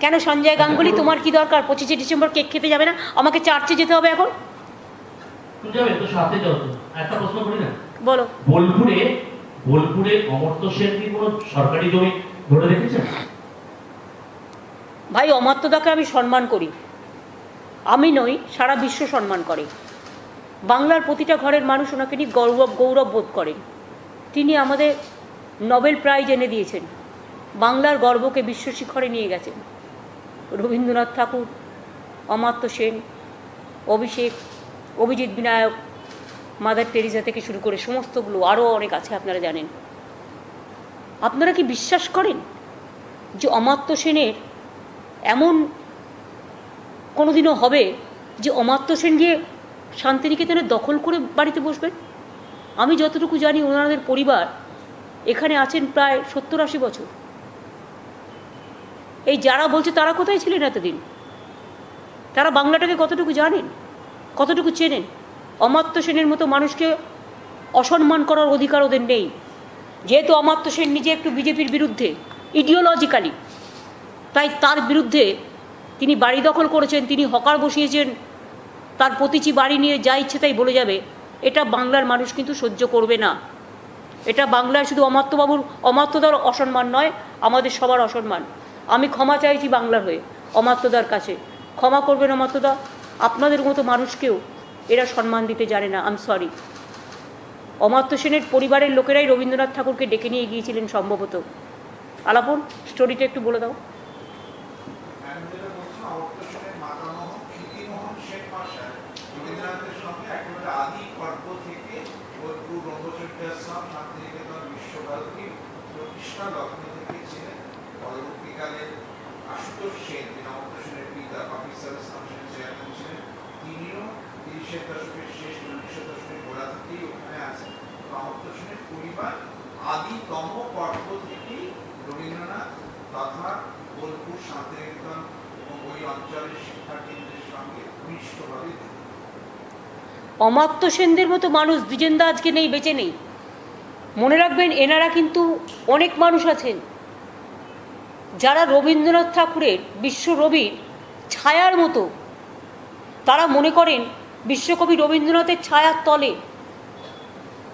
কেন সঞ্জয় গাঙ্গুলি তোমার কি দরকার? পঁচিশে ডিসেম্বর কেক খেতে যাবে না? আমাকে চার্চে যেতে হবে এখন। বলো। বোলপুরে বোলপুরে অমর্ত্য সেন কি কোনো সরকারি জমি ধরে রেখেছেন ভাই অমাত্যদাকে আমি সম্মান করি। আমি নই সারা বিশ্ব সম্মান করে। বাংলার প্রতিটা ঘরের মানুষ ওনাকে নিয়ে গৌরব গৌরব বোধ করেন তিনি আমাদের নোবেল প্রাইজ এনে দিয়েছেন। বাংলার গর্বকে বিশ্ব শিখরে নিয়ে গেছেন। রবীন্দ্রনাথ ঠাকুর, অমাত্য সেন, অভিষেক, অভিজিৎ বিনায়ক, মাদার টেরিজা থেকে শুরু করে সমস্তগুলো আরও অনেক আছে আপনারা জানেন। আপনারা কি বিশ্বাস করেন যে অমাত্য সেনের এমন কোনোদিনও হবে যে অমাত্য সেন গিয়ে শান্তিনিকেতনে দখল করে বাড়িতে বসবেন? আমি যতটুকু জানি ওনাদের পরিবার এখানে আছেন প্রায় সত্তর আশি বছর। এই যারা বলছে তারা কোথায় ছিলেন এতদিন? তারা বাংলাটাকে কতটুকু জানেন? কতটুকু চেনেন? অমাত্য সেনের মতো মানুষকে অসম্মান করার অধিকার ওদের নেই। যেহেতু অমাত্য সেন নিজে একটু বিজেপির বিরুদ্ধে ইডিওলজিক্যালি তাই তার বিরুদ্ধে তিনি বাড়ি দখল করেছেন, তিনি হকার বসিয়েছেন, তার প্রতিটি বাড়ি নিয়ে যা ইচ্ছে তাই বলে যাবে, এটা বাংলার মানুষ কিন্তু সহ্য করবে না। এটা বাংলায় শুধু অমাত্যবাবুর অমাত্যদার অসম্মান নয়, আমাদের সবার অসম্মান। আমি ক্ষমা চাইছি বাংলার হয়ে, অমাত্যদার কাছে। ক্ষমা করবেন অমাত্যদা, আপনাদের মতো মানুষকেও এরা সম্মান দিতে জানে না আম সরি অমাত্য সেনের পরিবারের লোকেরাই রবীন্দ্রনাথ ঠাকুরকে ডেকে নিয়ে গিয়েছিলেন সম্ভবত। আলাপন, স্টোরিটা একটু বলে দাও। আমি আশুতোষ সেন চেয়ারম্যান ছিলেন তিনিও তিরিশের দশকের শেষ দশকের গোড়া থেকেই ওখানে আছেন পরিবার আদিতম রবীন্দ্রনাথ তথা বোলপুর শান্তিনিকেতন এবং ওই অঞ্চলের শিক্ষা কেন্দ্রের সঙ্গে ঘনিষ্ঠভাবে অমাত্য সেনদের মতো মানুষ দ্বিজেন্দা আজকে নেই, বেঁচে নেই। মনে রাখবেন, এনারা কিন্তু অনেক মানুষ আছেন। যারা রবীন্দ্রনাথ ঠাকুরের বিশ্বরবির ছায়ার মতো, তারা মনে করেন বিশ্বকবি রবীন্দ্রনাথের ছায়ার তলে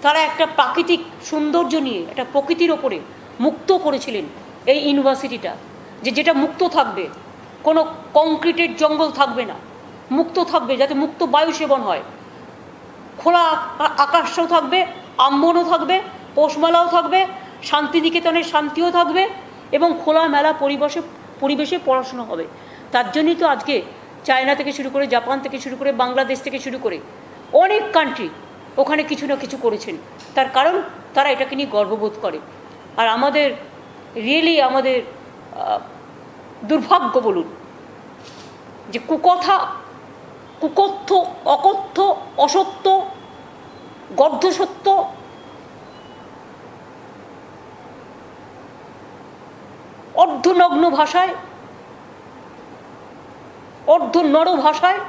তারা একটা প্রাকৃতিক সৌন্দর্য নিয়ে, একটা প্রকৃতির ওপরে মুক্ত করেছিলেন এই ইউনিভার্সিটিটা। যে যেটা মুক্ত থাকবে, কোনো কংক্রিটের জঙ্গল থাকবে না, মুক্ত থাকবে, যাতে মুক্ত বায়ু সেবন হয়। খোলা আকাশও থাকবে, আম্বনও থাকবে পোষমালাও থাকবে, শান্তিনিকেতনের শান্তিও থাকবে এবং খোলা মেলা পরিবেশে পরিবেশে পড়াশুনো হবে। তার জন্যই তো আজকে চায়না থেকে শুরু করে জাপান থেকে শুরু করে বাংলাদেশ থেকে শুরু করে অনেক কান্ট্রি ওখানে কিছু না কিছু করেছেন। তার কারণ তারা এটাকে নিয়ে গর্ববোধ করে। আর আমাদের রিয়েলি আমাদের দুর্ভাগ্য বলুন যে কুকথা, কুকথ্য, অকথ্য, অসত্য, গর্ধসত্য অর্ধনগ্ন ভাষায় অর্ধ নর ভাষায়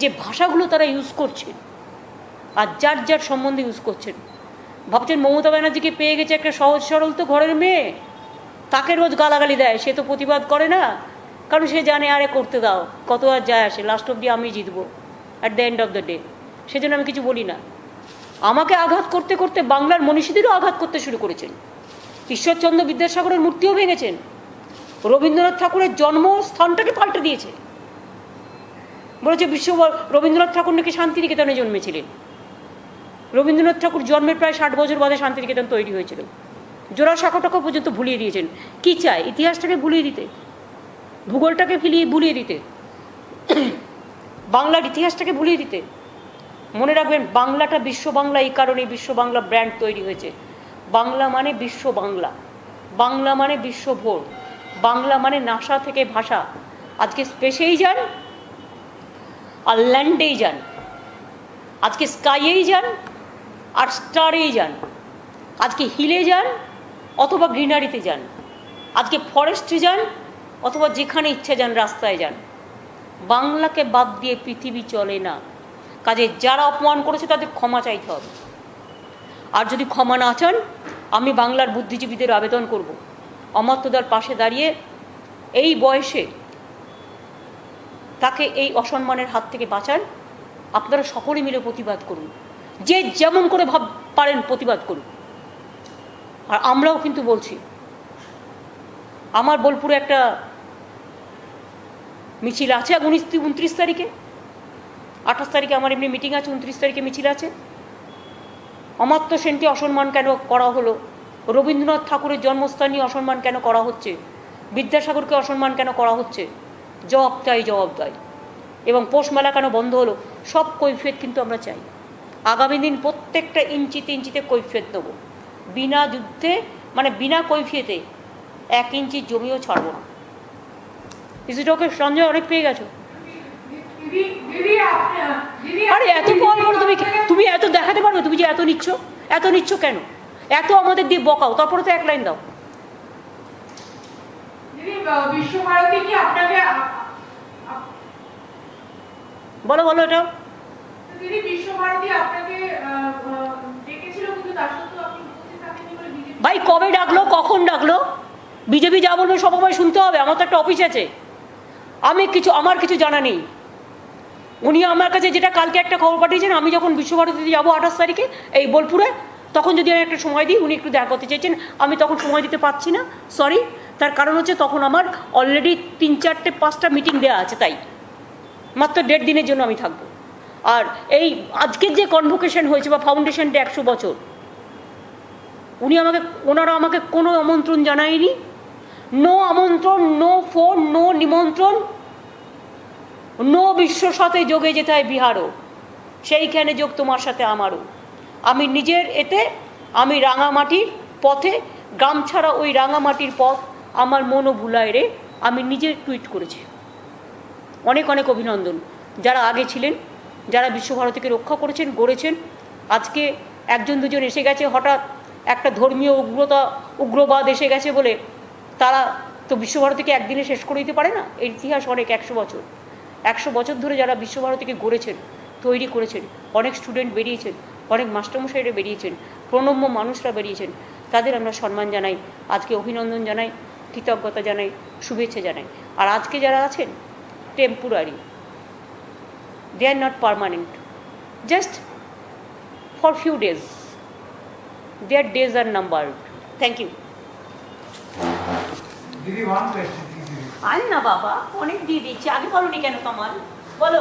যে ভাষাগুলো তারা ইউজ করছে আর যার যার সম্বন্ধে ইউজ করছেন। ভাবছেন মমতা ব্যানার্জিকে পেয়ে গেছে একটা সহজ সরল তো ঘরের মেয়ে, তাকে রোজ গালাগালি দেয়, সে তো প্রতিবাদ করে না। কারণ সে জানে, আরে করতে দাও, কত আর যায় আসে লাস্ট অব্দি আমি জিতবো at the end of the day সেজন্য আমি কিছু বলি না। আমাকে আঘাত করতে করতে বাংলার মনীষীদেরও আঘাত করতে শুরু করেছেন। ঈশ্বরচন্দ্র বিদ্যাসাগরের মূর্তিও ভেঙেছেন। রবীন্দ্রনাথ ঠাকুরের জন্মস্থানটাকে পাল্টে দিয়েছে। বলেছে বিশ্ব রবীন্দ্রনাথ ঠাকুর নাকি শান্তিনিকেতনে জন্মেছিলেন। রবীন্দ্রনাথ ঠাকুর জন্মের প্রায় ষাট বছর বাদে শান্তিনিকেতন তৈরি হয়েছিল। জোড়া শাখাটাকে পর্যন্ত ভুলিয়ে দিয়েছেন। কি চায়? ইতিহাসটাকে ভুলিয়ে দিতে। ভূগোলটাকে ফিলিয়ে ভুলিয়ে দিতে। বাংলার ইতিহাসটাকে ভুলিয়ে দিতে। মনে রাখবেন, বাংলাটা বিশ্ব বাংলা এই কারণে বিশ্ব বাংলা ব্র্যান্ড তৈরি হয়েছে। বাংলা মানে বিশ্ব বাংলা। বাংলা মানে বিশ্ব ভোর। বাংলা মানে নাসা থেকে ভাষা আজকে স্পেসেই যান, আর ল্যান্ডেই যান। আজকে স্কাইয়েই যান, আর স্টারেই যান। আজকে হিলে যান, অথবা গ্রিনারিতে যান। আজকে ফরেস্টে যান, অথবা যেখানে ইচ্ছা যান রাস্তায় যান। বাংলাকে বাদ দিয়ে পৃথিবী চলে না। কাজে যারা অপমান করেছে তাদের ক্ষমা চাইতে হবে। আর যদি ক্ষমা না চান, আমি বাংলার বুদ্ধিজীবীদের আবেদন করব। অমাত্যদার পাশে দাঁড়িয়ে এই বয়সে তাকে এই অসম্মানের হাত থেকে বাঁচান। আপনারা সকলে মিলে প্রতিবাদ করুন। যে যেমন করে ভাব পারেন প্রতিবাদ করুন। আর আমরাও কিন্তু বলছি, আমার বোলপুরে একটা মিছিল আছে উনিশ, উনত্রিশ তারিখে। আঠাশ তারিখে আমার এমনি মিটিং আছে, উনত্রিশ তারিখে মিছিল আছে। অমাত্য সেনকে অসম্মান কেন করা হলো? রবীন্দ্রনাথ ঠাকুরের জন্মস্থান নিয়ে অসম্মান কেন করা হচ্ছে? বিদ্যাসাগরকে অসম্মান কেন করা হচ্ছে? জবাব চাই জবাব দেয় এবং পৌষ মেলা কেন বন্ধ হলো? সব কৈফিয়ত কিন্তু আমরা চাই। আগামী দিন প্রত্যেকটা ইঞ্চিতে ইঞ্চিতে কৈফিয়ত দেবো বিনা যুদ্ধে মানে বিনা কৈফিয়তে এক ইঞ্চি জমিও ছাড়বো না। ইসিটোকে সঞ্জয় অনেক পেয়ে গেছো? আরে এত কল করো তুমি। তুমি এত দেখাতে পারবে তুমি যে এত নিচ্ছ? এত নিচ্ছ কেন? এত আমাদের দিয়ে বকাও তারপরে তো এক লাইন দাও। বলো বলো এটা। ভাই কবে ডাকলো কখন ডাকলো? বিজেপি যা বলবে সবসময় শুনতে হবে আমার তো একটা অফিস আছে। আমি কিছু আমার কিছু জানা নেই। উনি আমার কাছে যেটা কালকে একটা খবর পাঠিয়েছেন, আমি যখন বিশ্বভারতীতে যাব আঠাশ তারিখে এই বোলপুরে, তখন যদি আমি একটা সময় দিই, উনি একটু দেখা করতে চেয়েছেন, আমি তখন সময় দিতে পারছি না সরি তার কারণ হচ্ছে তখন আমার অলরেডি তিন চারটে পাঁচটা মিটিং দেওয়া আছে তাই। মাত্র দেড় দিনের জন্য আমি থাকব। আর এই আজকের যে কনভোকেশন হয়েছে বা ফাউন্ডেশনটা একশো বছর, উনি আমাকে, ওনারা আমাকে কোনো আমন্ত্রণ জানায়নি। নো আমন্ত্রণ নো ফোন নো নিমন্ত্রণ নো বিশ্বর সাথে যোগে যেতে হয় বিহারও সেইখানে যোগ তোমার সাথে আমারও। আমি নিজের এতে, আমি রাঙামাটির পথে, গ্রাম ছাড়া ওই রাঙামাটির পথ আমার মনও ভুলায় রে, আমি নিজে টুইট করেছি। অনেক অনেক অভিনন্দন। যারা আগে ছিলেন, যারা বিশ্বভারতীকে রক্ষা করেছেন, গড়েছেন, আজকে একজন দুজন এসে গেছে, হঠাৎ একটা ধর্মীয় উগ্রতা, উগ্রবাদ এসে গেছে বলে তারা তো বিশ্বভারতীকে একদিনে শেষ করে দিতে পারে না? এর ইতিহাস অনেক, একশো বছর। একশো বছর ধরে যারা বিশ্বভারতীকে গড়েছেন, তৈরি করেছেন, অনেক স্টুডেন্ট বেরিয়েছেন, অনেক মাস্টারমশাইরা বেরিয়েছেন, প্রণম্য মানুষরা বেরিয়েছেন, তাদের আমরা সম্মান জানাই, আজকে অভিনন্দন জানাই, কৃতজ্ঞতা জানাই, শুভেচ্ছা জানাই। আর আজকে যারা আছেন temporary they are not permanent, just for few days, their days are numbered. Thank you. আন না বাবা অনেক দিয়ে দিচ্ছি। আগে বলনি কেন তোমার? বলো।